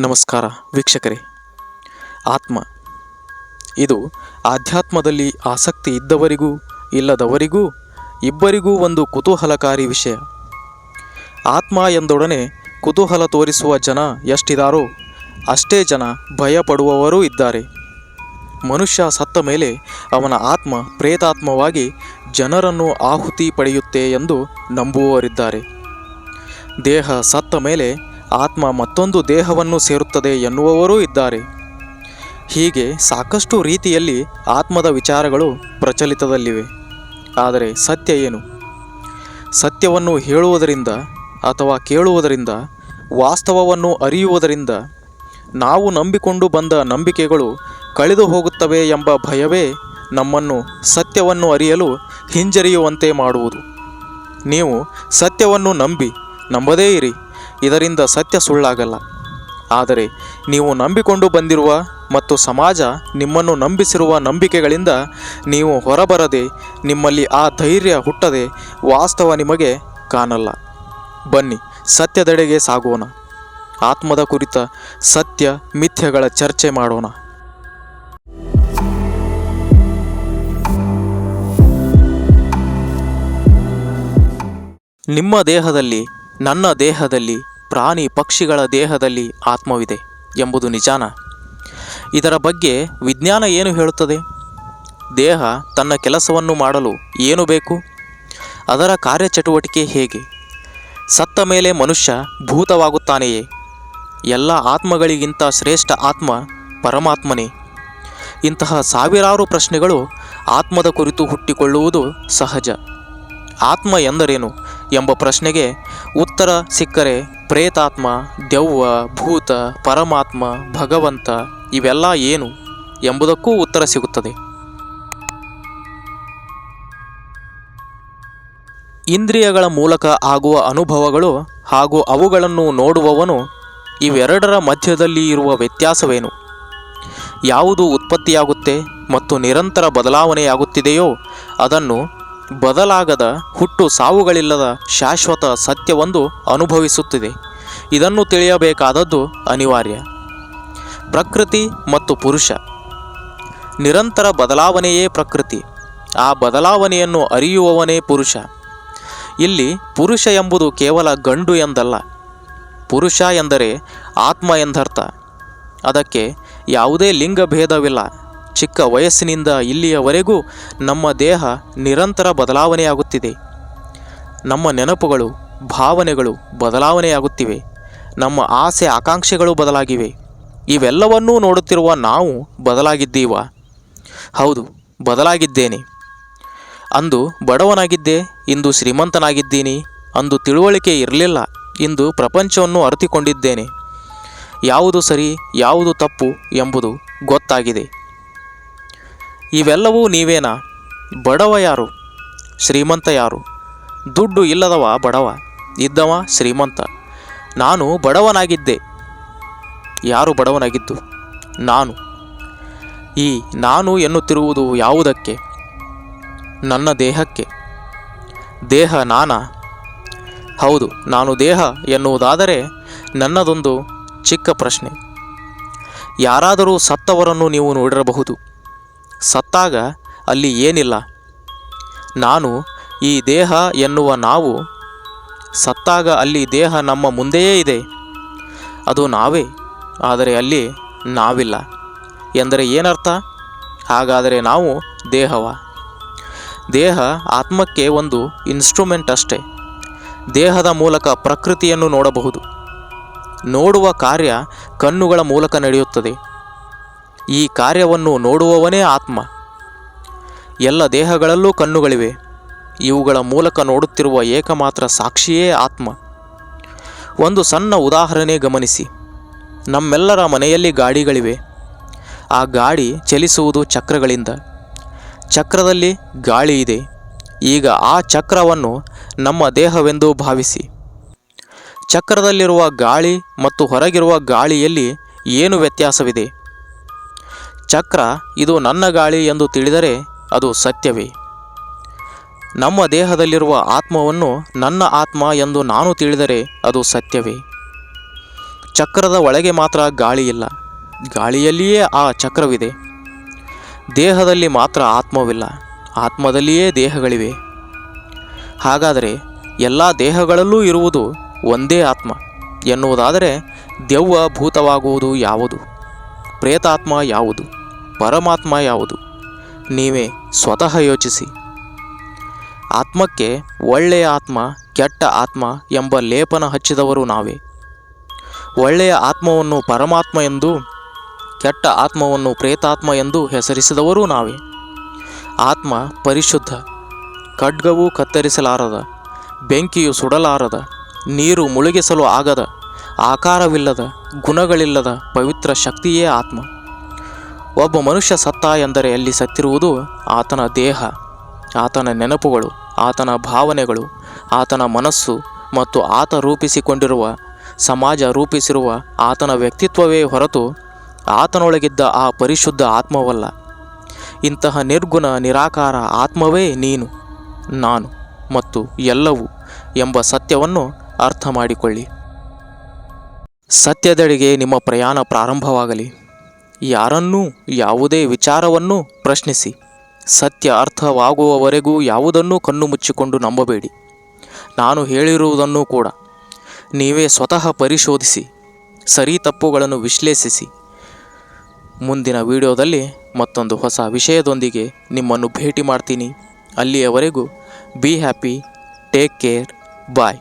ನಮಸ್ಕಾರ ವೀಕ್ಷಕರೇ. ಆತ್ಮ. ಇದು ಆಧ್ಯಾತ್ಮದಲ್ಲಿ ಆಸಕ್ತಿ ಇದ್ದವರಿಗೂ ಇಲ್ಲದವರಿಗೂ ಇಬ್ಬರಿಗೂ ಒಂದು ಕುತೂಹಲಕಾರಿ ವಿಷಯ. ಆತ್ಮ ಎಂದೊಡನೆ ಕುತೂಹಲ ತೋರಿಸುವ ಜನ ಎಷ್ಟಿದಾರೋ ಅಷ್ಟೇ ಜನ ಭಯಪಡುವವರೂ ಇದ್ದಾರೆ. ಮನುಷ್ಯ ಸತ್ತ ಮೇಲೆ ಅವನ ಆತ್ಮ ಪ್ರೇತಾತ್ಮವಾಗಿ ಜನರನ್ನು ಆಹುತಿ ಪಡೆಯುತ್ತೆ ಎಂದು ನಂಬುವವರಿದ್ದಾರೆ. ದೇಹ ಸತ್ತ ಮೇಲೆ ಆತ್ಮ ಮತ್ತೊಂದು ದೇಹವನ್ನು ಸೇರುತ್ತದೆ ಎನ್ನುವವರೂ ಇದ್ದಾರೆ. ಹೀಗೆ ಸಾಕಷ್ಟು ರೀತಿಯಲ್ಲಿ ಆತ್ಮದ ವಿಚಾರಗಳು ಪ್ರಚಲಿತದಲ್ಲಿವೆ. ಆದರೆ ಸತ್ಯ ಏನು? ಸತ್ಯವನ್ನು ಹೇಳುವುದರಿಂದ ಅಥವಾ ಕೇಳುವುದರಿಂದ, ವಾಸ್ತವವನ್ನು ಅರಿಯುವುದರಿಂದ ನಾವು ನಂಬಿಕೊಂಡು ಬಂದ ನಂಬಿಕೆಗಳು ಕಳೆದು ಹೋಗುತ್ತವೆ ಎಂಬ ಭಯವೇ ನಮ್ಮನ್ನು ಸತ್ಯವನ್ನು ಅರಿಯಲು ಹಿಂಜರಿಯುವಂತೆ ಮಾಡುವುದು. ನೀವು ಸತ್ಯವನ್ನು ನಂಬಿ, ನಂಬದೇ ಇರಿ. ಇದರಿಂದ ಸತ್ಯ ಸುಳ್ಳಾಗಲ್ಲ. ಆದರೆ ನೀವು ನಂಬಿಕೊಂಡು ಬಂದಿರುವ ಮತ್ತು ಸಮಾಜ ನಿಮ್ಮನ್ನು ನಂಬಿಸಿರುವ ನಂಬಿಕೆಗಳಿಂದ ನೀವು ಹೊರಬರದೆ, ನಿಮ್ಮಲ್ಲಿ ಆ ಧೈರ್ಯ ಹುಟ್ಟದೆ ವಾಸ್ತವ ನಿಮಗೆ ಕಾಣಲ್ಲ. ಬನ್ನಿ, ಸತ್ಯದೆಡೆಗೆ ಸಾಗೋಣ. ಆತ್ಮದ ಕುರಿತ ಸತ್ಯ ಮಿಥ್ಯಗಳ ಚರ್ಚೆ ಮಾಡೋಣ. ನಿಮ್ಮ ದೇಹದಲ್ಲಿ, ನನ್ನ ದೇಹದಲ್ಲಿ ಪ್ರಾಣಿ ಪಕ್ಷಿಗಳ ದೇಹದಲ್ಲಿ ಆತ್ಮವಿದೆ ಎಂಬುದು ನಿಜಾನ. ಇದರ ಬಗ್ಗೆ ವಿಜ್ಞಾನ ಏನು ಹೇಳುತ್ತದೆ? ದೇಹ ತನ್ನ ಕೆಲಸವನ್ನು ಮಾಡಲು ಏನು ಬೇಕು? ಅದರ ಕಾರ್ಯಚಟುವಟಿಕೆ ಹೇಗೆ? ಸತ್ತ ಮೇಲೆ ಮನುಷ್ಯ ಭೂತವಾಗುತ್ತಾನೆಯೇ? ಎಲ್ಲ ಆತ್ಮಗಳಿಗಿಂತ ಶ್ರೇಷ್ಠ ಆತ್ಮ ಪರಮಾತ್ಮನೇ. ಇಂತಹ ಸಾವಿರಾರು ಪ್ರಶ್ನೆಗಳು ಆತ್ಮದ ಕುರಿತು ಹುಟ್ಟಿಕೊಳ್ಳುವುದು ಸಹಜ. ಆತ್ಮ ಎಂದರೇನು ಎಂಬ ಪ್ರಶ್ನೆಗೆ ಉತ್ತರ ಸಿಕ್ಕರೆ ಪ್ರೇತಾತ್ಮ, ದೆವ್ವ, ಭೂತ, ಪರಮಾತ್ಮ, ಭಗವಂತ ಇವೆಲ್ಲ ಏನು ಎಂಬುದಕ್ಕೂ ಉತ್ತರ ಸಿಗುತ್ತದೆ. ಇಂದ್ರಿಯಗಳ ಮೂಲಕ ಆಗುವ ಅನುಭವಗಳು ಹಾಗೂ ಅವುಗಳನ್ನು ನೋಡುವವನು ಇವೆರಡರ ಮಧ್ಯದಲ್ಲಿ ಇರುವ ವ್ಯತ್ಯಾಸವೇನು? ಯಾವುದು ಉತ್ಪತ್ತಿಯಾಗುತ್ತೆ ಮತ್ತು ನಿರಂತರ ಬದಲಾವಣೆಯಾಗುತ್ತಿದೆಯೋ ಅದನ್ನು ಬದಲಾಗದ ಹುಟ್ಟು ಸಾವುಗಳಿಲ್ಲದ ಶಾಶ್ವತ ಸತ್ಯವೊಂದು ಅನುಭವಿಸುತ್ತಿದೆ. ಇದನ್ನು ತಿಳಿಯಬೇಕಾದದ್ದು ಅನಿವಾರ್ಯ. ಪ್ರಕೃತಿ ಮತ್ತು ಪುರುಷ. ನಿರಂತರ ಬದಲಾವಣೆಯೇ ಪ್ರಕೃತಿ. ಆ ಬದಲಾವಣೆಯನ್ನು ಅರಿಯುವವನೇ ಪುರುಷ. ಇಲ್ಲಿ ಪುರುಷ ಎಂಬುದು ಕೇವಲ ಗಂಡು ಎಂದಲ್ಲ. ಪುರುಷ ಎಂದರೆ ಆತ್ಮ ಎಂದರ್ಥ. ಅದಕ್ಕೆ ಯಾವುದೇ ಲಿಂಗ ಭೇದವಿಲ್ಲ ಚಿಕ್ಕ ವಯಸ್ಸಿನಿಂದ ಇಲ್ಲಿಯವರೆಗೂ ನಮ್ಮ ದೇಹ ನಿರಂತರ ಬದಲಾವಣೆಯಾಗುತ್ತಿದೆ. ನಮ್ಮ ನೆನಪುಗಳು, ಭಾವನೆಗಳು ಬದಲಾವಣೆಯಾಗುತ್ತಿವೆ. ನಮ್ಮ ಆಸೆ ಆಕಾಂಕ್ಷೆಗಳು ಬದಲಾಗಿವೆ. ಇವೆಲ್ಲವನ್ನೂ ನೋಡುತ್ತಿರುವ ನಾವು ಬದಲಾಗಿದ್ದೀವ? ಹೌದು, ಬದಲಾಗಿದ್ದೇನೆ. ಅಂದು ಬಡವನಾಗಿದ್ದೆ, ಇಂದು ಶ್ರೀಮಂತನಾಗಿದ್ದೀನಿ, ಅಂದು ತಿಳುವಳಿಕೆ ಇರಲಿಲ್ಲ, ಇಂದು ಪ್ರಪಂಚವನ್ನು ಅರಿತುಕೊಂಡಿದ್ದೇನೆ. ಯಾವುದು ಸರಿ, ಯಾವುದು ತಪ್ಪು ಎಂಬುದು ಗೊತ್ತಾಗಿದೆ. ಇವೆಲ್ಲವೂ ನೀವೇನಾ? ಬಡವ ಯಾರು? ಶ್ರೀಮಂತ ಯಾರು? ದುಡ್ಡು ಇಲ್ಲದವ ಬಡವ. ಇದ್ದವ ಶ್ರೀಮಂತ. ನಾನು ಬಡವನಾಗಿದ್ದೆ. ಯಾರು ಬಡವನಾಗಿದ್ದು? ನಾನು. ಈ ನಾನು ಎನ್ನುತ್ತಿರುವುದು ಯಾವುದಕ್ಕೆ? ನನ್ನ ದೇಹಕ್ಕೆ. ದೇಹ ನಾನಾ? ಹೌದು, ನಾನು ದೇಹ ಎನ್ನುವುದಾದರೆ ನನ್ನದೊಂದು ಚಿಕ್ಕ ಪ್ರಶ್ನೆ. ಯಾರಾದರೂ ಸತ್ತವರನ್ನು ನೀವು ನೋಡಿರಬಹುದು. ಸತ್ತಾಗ ಅಲ್ಲಿ ಏನಿಲ್ಲ. ನಾನು ಈ ದೇಹ ಎನ್ನುವ ನಾವು ಸತ್ತಾಗ ಅಲ್ಲಿ ದೇಹ ನಮ್ಮ ಮುಂದೆಯೇ ಇದೆ. ಅದು ನಾವೇ, ಆದರೆ ಅಲ್ಲಿ ನಾವಿಲ್ಲ ಎಂದರೆ ಏನರ್ಥ? ಹಾಗಾದರೆ ನಾವು ದೇಹವ? ದೇಹ ಆತ್ಮಕ್ಕೆ ಒಂದು ಇನ್ಸ್ಟ್ರೂಮೆಂಟ್ ಅಷ್ಟೇ. ದೇಹದ ಮೂಲಕ ಪ್ರಕೃತಿಯನ್ನು ನೋಡಬಹುದು. ನೋಡುವ ಕಾರ್ಯ ಕಣ್ಣುಗಳ ಮೂಲಕ ನಡೆಯುತ್ತದೆ. ಈ ಕಾರ್ಯವನ್ನು ನೋಡುವವನೇ ಆತ್ಮ. ಎಲ್ಲ ದೇಹಗಳಲ್ಲೂ ಕಣ್ಣುಗಳಿವೆ. ಇವುಗಳ ಮೂಲಕ ನೋಡುತ್ತಿರುವ ಏಕಮಾತ್ರ ಸಾಕ್ಷಿಯೇ ಆತ್ಮ. ಒಂದು ಸಣ್ಣ ಉದಾಹರಣೆ ಗಮನಿಸಿ. ನಮ್ಮೆಲ್ಲರ ಮನೆಯಲ್ಲಿ ಗಾಡಿಗಳಿವೆ. ಆ ಗಾಡಿ ಚಲಿಸುವುದು ಚಕ್ರಗಳಿಂದ. ಚಕ್ರದಲ್ಲಿ ಗಾಳಿ ಇದೆ. ಈಗ ಆ ಚಕ್ರವನ್ನು ನಮ್ಮ ದೇಹವೆಂದು ಭಾವಿಸಿ. ಚಕ್ರದಲ್ಲಿರುವ ಗಾಳಿ ಮತ್ತು ಹೊರಗಿರುವ ಗಾಳಿಯಲ್ಲಿ ಏನು ವ್ಯತ್ಯಾಸವಿದೆ? ಚಕ್ರ ಇದು ನನ್ನ ಗಾಳಿ ಎಂದು ತಿಳಿದರೆ ಅದು ಸತ್ಯವೇ. ನಮ್ಮ ದೇಹದಲ್ಲಿರುವ ಆತ್ಮವನ್ನು ನನ್ನ ಆತ್ಮ ಎಂದು ನಾನು ತಿಳಿದರೆ ಅದು ಸತ್ಯವೇ. ಚಕ್ರದ ಒಳಗೆ ಮಾತ್ರ ಗಾಳಿ ಇಲ್ಲ. ಗಾಳಿಯಲ್ಲಿಯೇ ಆ ಚಕ್ರವಿದೆ. ದೇಹದಲ್ಲಿ ಮಾತ್ರ ಆತ್ಮವಿಲ್ಲ. ಆತ್ಮದಲ್ಲಿಯೇ ದೇಹಗಳಿವೆ. ಹಾಗಾದರೆ ಎಲ್ಲ ದೇಹಗಳಲ್ಲೂ ಇರುವುದು ಒಂದೇ ಆತ್ಮ ಎನ್ನುವುದಾದರೆ ದೆವ್ವ ಭೂತವಾಗುವುದು ಯಾವುದು? ಪ್ರೇತಾತ್ಮ ಯಾವುದು? ಪರಮಾತ್ಮ ಯಾವುದು? ನೀವೇ ಸ್ವತಃ ಯೋಚಿಸಿ. ಆತ್ಮಕ್ಕೆ ಒಳ್ಳೆಯ ಆತ್ಮ, ಕೆಟ್ಟ ಆತ್ಮ ಎಂಬ ಲೇಪನ ಹಚ್ಚಿದವರು ನಾವೇ. ಒಳ್ಳೆಯ ಆತ್ಮವನ್ನು ಪರಮಾತ್ಮ ಎಂದು, ಕೆಟ್ಟ ಆತ್ಮವನ್ನು ಪ್ರೇತಾತ್ಮ ಎಂದು ಹೆಸರಿಸಿದವರೂ ನಾವೇ. ಆತ್ಮ ಪರಿಶುದ್ಧ, ಖಡ್ಗವು ಕತ್ತರಿಸಲಾರದ, ಬೆಂಕಿಯು ಸುಡಲಾರದ, ನೀರು ಮುಳುಗಿಸಲು ಆಗದ, ಆಕಾರವಿಲ್ಲದ, ಗುಣಗಳಿಲ್ಲದ ಪವಿತ್ರ ಶಕ್ತಿಯೇ ಆತ್ಮ. ಒಬ್ಬ ಮನುಷ್ಯ ಸತ್ತ ಎಂದರೆ ಅಲ್ಲಿ ಸತ್ತಿರುವುದು ಆತನ ದೇಹ, ಆತನ ನೆನಪುಗಳು, ಆತನ ಭಾವನೆಗಳು, ಆತನ ಮನಸ್ಸು ಮತ್ತು ಆತ ರೂಪಿಸಿಕೊಂಡಿರುವ, ಸಮಾಜ ರೂಪಿಸಿರುವ ಆತನ ವ್ಯಕ್ತಿತ್ವವೇ ಹೊರತು ಆತನೊಳಗಿದ್ದ ಆ ಪರಿಶುದ್ಧ ಆತ್ಮವಲ್ಲ. ಇಂತಹ ನಿರ್ಗುಣ ನಿರಾಕಾರ ಆತ್ಮವೇ ನೀನು, ನಾನು ಮತ್ತು ಎಲ್ಲವೂ ಎಂಬ ಸತ್ಯವನ್ನು ಅರ್ಥ ಮಾಡಿಕೊಳ್ಳಿ ಸತ್ಯದೆಡೆಗೆ ನಿಮ್ಮ ಪ್ರಯಾಣ ಪ್ರಾರಂಭವಾಗಲಿ. ಯಾರನ್ನೂ, ಯಾವುದೇ ವಿಚಾರವನ್ನು ಪ್ರಶ್ನಿಸಿ. ಸತ್ಯ ಅರ್ಥವಾಗುವವರೆಗೂ ಯಾವುದನ್ನೂ ಕಣ್ಣು ಮುಚ್ಚಿಕೊಂಡು ನಂಬಬೇಡಿ. ನಾನು ಹೇಳಿರುವುದನ್ನು ಕೂಡ. ನೀವೇ ಸ್ವತಃ ಪರಿಶೋಧಿಸಿ, ಸರಿ ತಪ್ಪುಗಳನ್ನು ವಿಶ್ಲೇಷಿಸಿ. ಮುಂದಿನ ವಿಡಿಯೋದಲ್ಲಿ ಮತ್ತೊಂದು ಹೊಸ ವಿಷಯದೊಂದಿಗೆ ನಿಮ್ಮನ್ನು ಭೇಟಿ ಮಾಡ್ತೀನಿ. ಅಲ್ಲಿಯವರೆಗೂ be happy take care bye